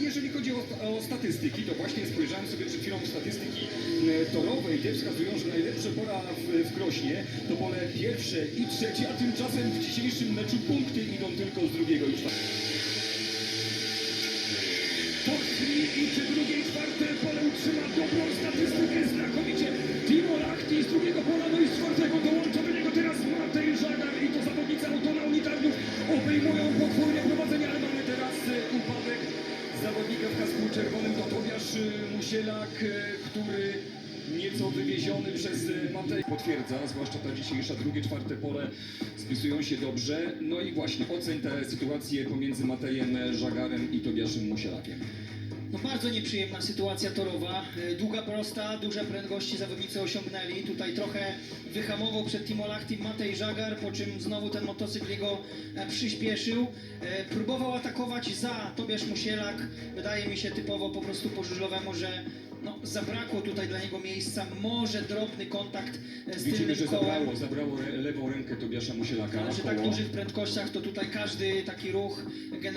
Jeżeli chodzi o, o statystyki, to właśnie spojrzałem sobie przed chwilą statystyki e, torowe i te wskazują, że najlepsza pora w, w Krośnie to pole pierwsze i trzecie, a tymczasem w dzisiejszym meczu punkty idą tylko z drugiego już tam. Poszli i czy drugie i czwarte pole utrzyma dobrą statystykę znakomicie. Timo Lachti z drugiego pola, no i z czwartego dołącza do niego teraz Matej Żagar i to zawodnicy Autona Unitarniów obejmują podwójne zawodnika w kasku czerwonym to Tobiasz e, Musielak, e, który nieco wywieziony przez e, Matej potwierdza, zwłaszcza ta dzisiejsza drugie, czwarte pole spisują się dobrze. No i właśnie oceń tę sytuację pomiędzy Matejem Żagarem i Tobiaszem Musielakiem. No bardzo nieprzyjemna sytuacja torowa. E, Długa prosta, duże prędkości zawodnicy osiągnęli. Tutaj trochę wyhamował przed Timo Lachtim Matej Żagar, po czym znowu ten motocykl jego e, przyspieszył. E, Próbował atakować za Tobiasz Musielak. Wydaje mi się typowo po prostu po żużlowemu, że no, zabrakło tutaj dla niego miejsca. Może drobny kontakt z Widzimy, tylnym że kołem. zabrało, zabrało lewą rękę Tobiasza Musielaka. Ale przy tak dużych prędkościach to tutaj każdy taki ruch